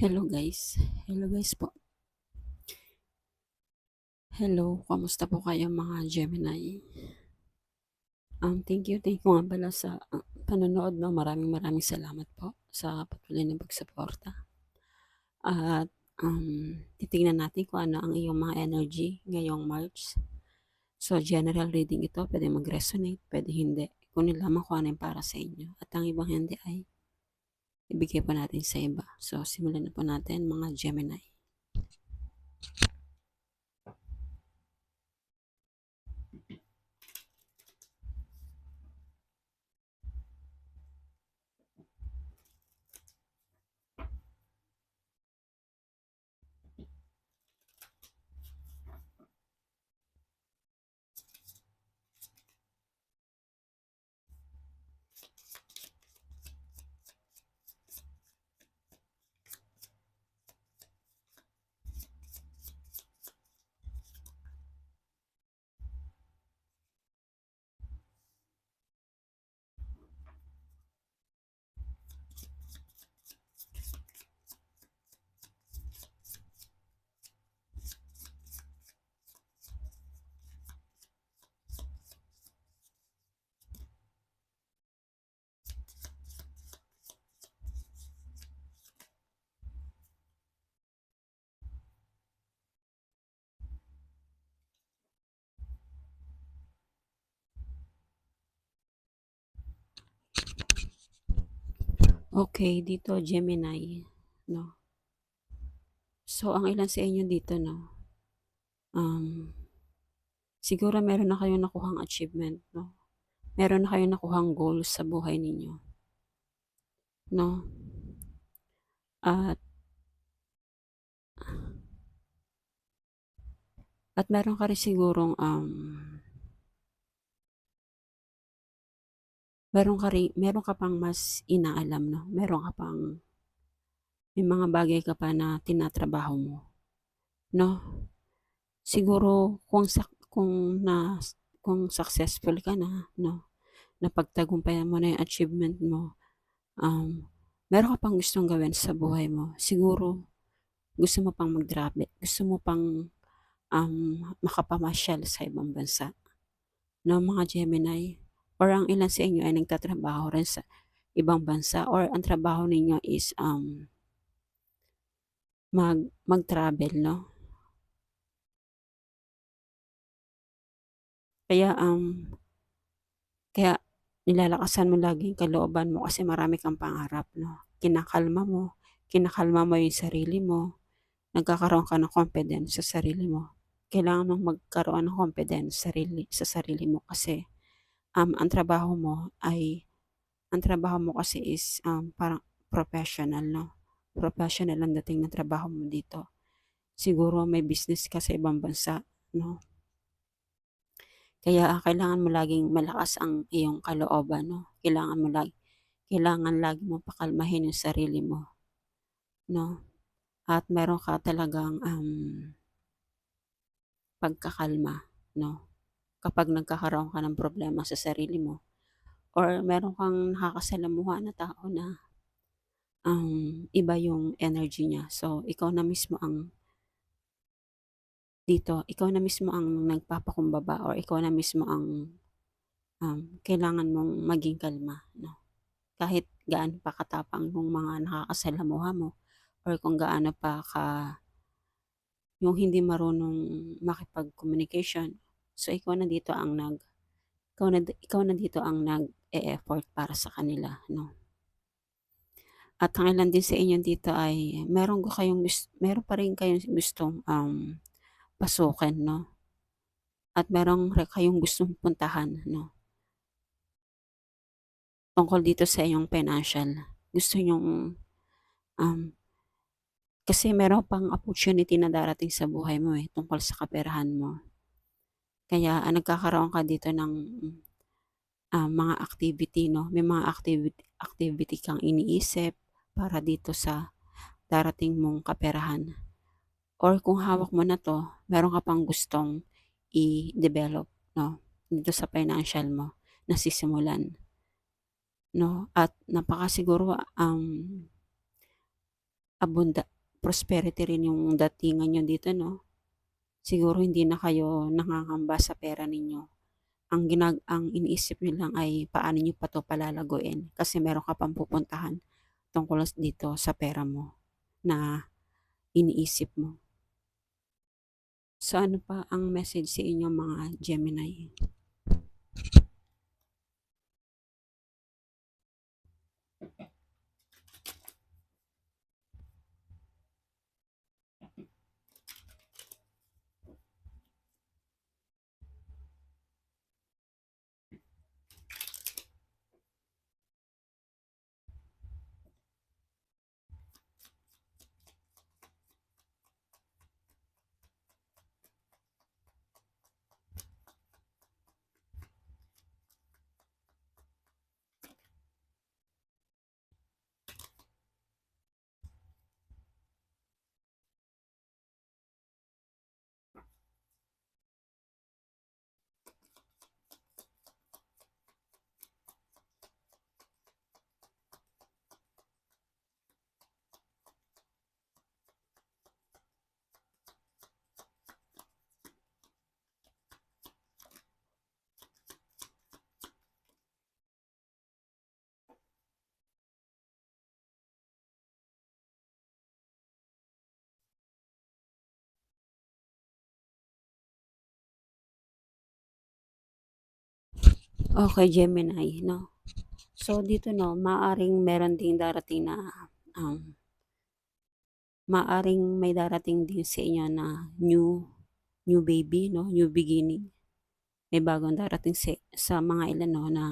Hello guys. Hello guys po. Hello, kamusta po kayo mga Gemini? Um, thank you, thank you nga pala sa uh, panonood. No? Maraming maraming salamat po sa patuloy na pagsuporta. At um, titingnan natin kung ano ang iyong mga energy ngayong March. So, general reading ito. Pwede mag-resonate, pwede hindi. Kunin lamang kung ano yung para sa inyo. At ang ibang hindi ay ibigay po natin sa iba. So, simulan na po natin mga Gemini. Okay, dito Gemini, no. So ang ilan sa inyo dito, no. Um, siguro meron na kayong nakuhang achievement, no. Meron na kayong nakuhang goals sa buhay ninyo. No. At at meron ka rin sigurong um meron ka rin, meron ka pang mas inaalam, no? Meron ka pang, may mga bagay ka pa na tinatrabaho mo, no? Siguro, kung, kung na, kung successful ka na, no? Napagtagumpayan mo na yung achievement mo, um, meron ka pang gustong gawin sa buhay mo. Siguro, gusto mo pang mag-travel, gusto mo pang um, makapamasyal sa ibang bansa. No, mga Gemini, or ang ilan sa inyo ay nagtatrabaho rin sa ibang bansa or ang trabaho ninyo is um, mag, mag-travel, no? Kaya, um, kaya nilalakasan mo lagi yung kalooban mo kasi marami kang pangarap, no? Kinakalma mo, kinakalma mo yung sarili mo, nagkakaroon ka ng confidence sa sarili mo. Kailangan mong magkaroon ng confidence sarili, sa sarili mo kasi um, ang trabaho mo ay, ang trabaho mo kasi is um, parang professional, no? Professional ang dating ng trabaho mo dito. Siguro may business ka sa ibang bansa, no? Kaya kailangan mo laging malakas ang iyong kalooban, no? Kailangan mo lagi, kailangan lagi mo pakalmahin yung sarili mo, no? At meron ka talagang um, pagkakalma, no? Kapag nagkakaroon ka ng problema sa sarili mo or meron kang nakakasalamuha na tao na um, iba yung energy niya. So, ikaw na mismo ang dito, ikaw na mismo ang nagpapakumbaba or ikaw na mismo ang um, kailangan mong maging kalma. No? Kahit gaano pa katapang yung mga nakakasalamuha mo or kung gaano pa ka yung hindi marunong makipag-communication So, ikaw na dito ang nag, ikaw na, ikaw na dito ang nag-e-effort para sa kanila, no? At ang ilan din sa inyo dito ay meron ko kayong meron pa rin kayong gustong um, pasukin, no? At meron kayong gustong puntahan, no? Tungkol dito sa iyong financial. Gusto nyong um, kasi meron pang opportunity na darating sa buhay mo eh, tungkol sa kaperahan mo. Kaya ah, nagkakaroon ka dito ng ah, mga activity, no? May mga activity, activity kang iniisip para dito sa darating mong kaperahan. Or kung hawak mo na to, meron ka pang gustong i-develop, no? Dito sa financial mo, na sisimulan. No? At napakasiguro, um, abunda prosperity rin yung datingan niyo dito 'no. Siguro hindi na kayo nangangamba sa pera ninyo. Ang ginag ang iniisip niyo lang ay paano niyo pa 'to palalaguin kasi meron ka pang pupuntahan tungkol dito sa pera mo na iniisip mo. So, ano pa ang message sa inyo mga Gemini? Okay, Gemini 'no. So, dito 'no, maaaring meron ding darating na, um maaaring may darating din sa inyo na new new baby 'no, new beginning. May bagong darating sa sa mga ilan 'no na,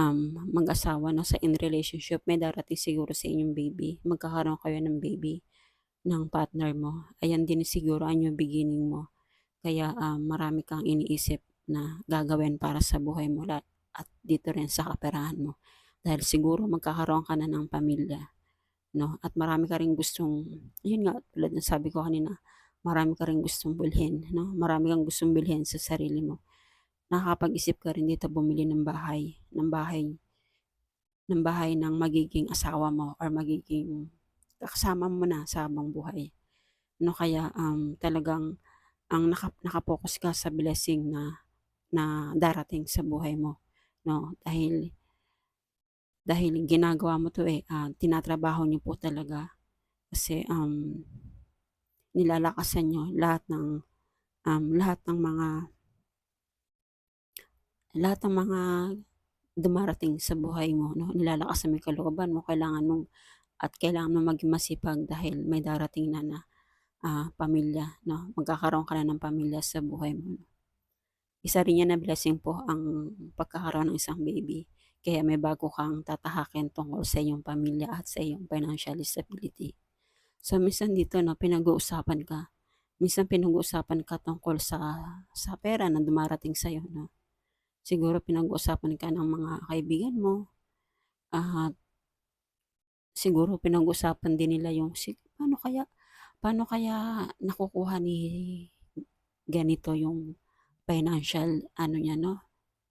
um, mag-asawa 'no, sa in relationship may darating siguro sa inyong baby. Magkakaroon kayo ng baby ng partner mo. Ayan din siguro ang new beginning mo. Kaya, um, marami kang iniisip na gagawin para sa buhay mo at dito rin sa kaperahan mo. Dahil siguro magkakaroon ka na ng pamilya 'no, at marami ka ring gustong yun nga, tulad ng sabi ko kanina, marami ka ring gustong bilhin 'no, marami kang gustong bilhin sa sarili mo. Nakakapag-isip ka rin dito bumili ng bahay, ng bahay ng bahay ng magiging asawa mo or magiging kasama mo na sa habang buhay 'no. Kaya, um, talagang ang naka naka-focus ka sa blessing na na darating sa buhay mo 'no, dahil dahil ginagawa mo 'to, eh, ah, tinatrabaho niyo po talaga. Kasi, um, nilalakasan niyo lahat ng, um, lahat ng mga lahat ng mga dumarating sa buhay mo 'no, nilalakasan mo yung kalooban mo, kailangan mong at kailangan mong maging masipag dahil may darating na na, ah, pamilya 'no, magkakaroon ka na ng pamilya sa buhay mo. Isa rin yan na blessing po ang pagkakaroon ng isang baby, kaya may bago kang tatahakin tungkol sa iyong pamilya at sa iyong financial stability. So, minsan dito 'no, pinag-uusapan ka, minsan pinag-uusapan ka tungkol sa sa pera na dumarating sa'yo 'no. Siguro pinag-uusapan ka ng mga kaibigan mo at siguro pinag-usapan din nila yung si paano kaya paano kaya nakukuha ni ganito yung financial ano niya 'no,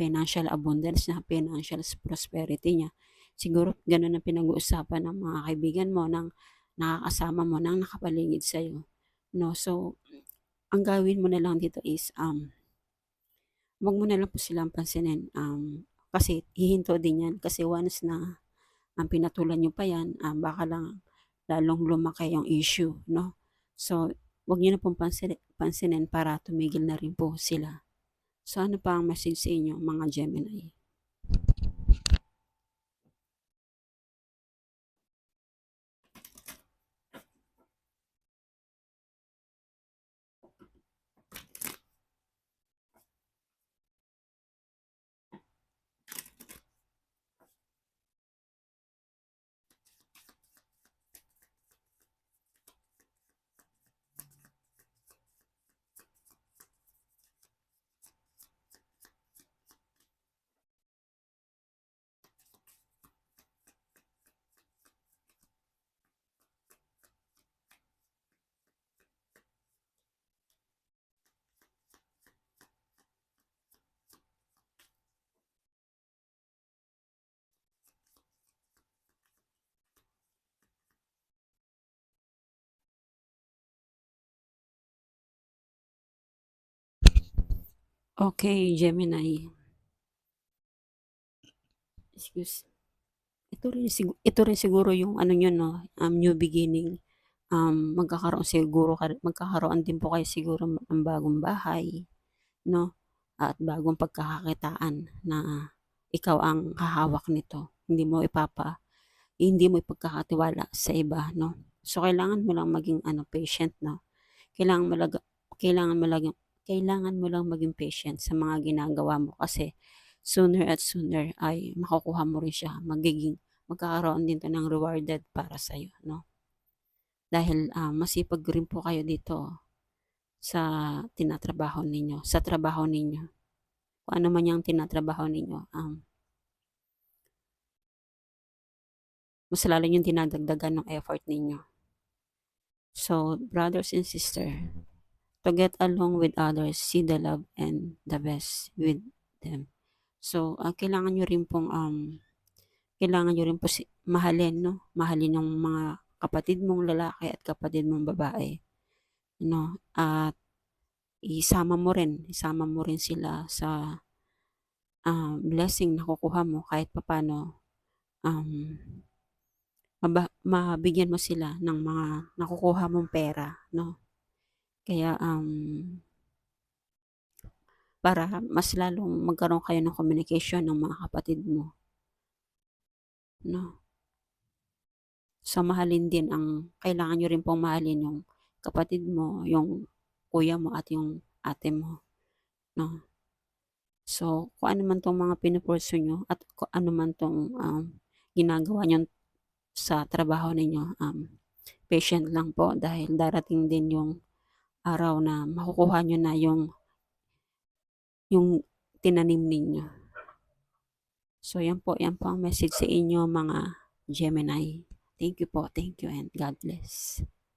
financial abundance niya, financial prosperity niya. Siguro gano'n ang pinag-uusapan ng mga kaibigan mo, ng nakakasama mo, ng nakapaligid sa'yo 'no. So, ang gawin mo na lang dito is, um, wag mo na lang po silang pansinin, um, kasi hihinto din yan kasi once na, um, pinatulan niyo pa yan, um, baka lang lalong lumaki yung issue 'no. So, wag niyo na pong pansini pansinin para tumigil na rin po sila. So, ano pa ang message sa inyo mga Gemini? Okay, Gemini. Excuse. Ito rin sigu ito rin siguro yung ano niyo 'no, um, new beginning. Um, magkakaroon siguro ka magkakaroon din po kayo siguro ng bagong bahay, 'no, at bagong pagkakakitaan na ikaw ang hahawak nito. Hindi mo ipapa hindi mo ipagkakatiwala sa iba, 'no. So, kailangan mo lang maging ano, patient, 'no. Kailangan mo laga kailangan mo lang kailangan mo lang maging patient sa mga ginagawa mo kasi sooner at sooner ay makukuha mo rin siya. Magiging magkakaroon din 'to ng rewarded para sa'yo, 'no. Dahil, ah, masipag rin po kayo dito sa tinatrabaho ninyo sa trabaho ninyo. Kung ano man yang tinatrabaho ninyo, um mas lalo niyong dinadagdagan ng effort ninyo. So, brothers and sister, to get along with others, see the love and the best with them. So, ah, kailangan niyo rin pong, um, kailangan niyo rin po si mahalin 'no, mahalin yung mga kapatid mong lalaki at kapatid mong babae, 'no, at isama mo rin, isama mo rin sila sa, ah, blessing na kukuha mo kahit papaano, um, mabigyan mo sila ng mga nakukuha mong pera, 'no. Kaya, um para mas lalong magkaroon kayo ng communication ng mga kapatid mo. 'No. So, mahalin din ang kailangan niyo rin pong mahalin yung kapatid mo, yung kuya mo at yung ate mo, 'no. So, kung ano man 'tong mga pinu-pursue niyo at kung ano man 'tong, um, ginagawa niyong sa trabaho ninyo, um, patient lang po dahil darating din yung araw na makukuha niyo na yung yung tinanim ninyo. So, yan po, yan po ang message sa inyo mga Gemini. Thank you po, thank you and God bless.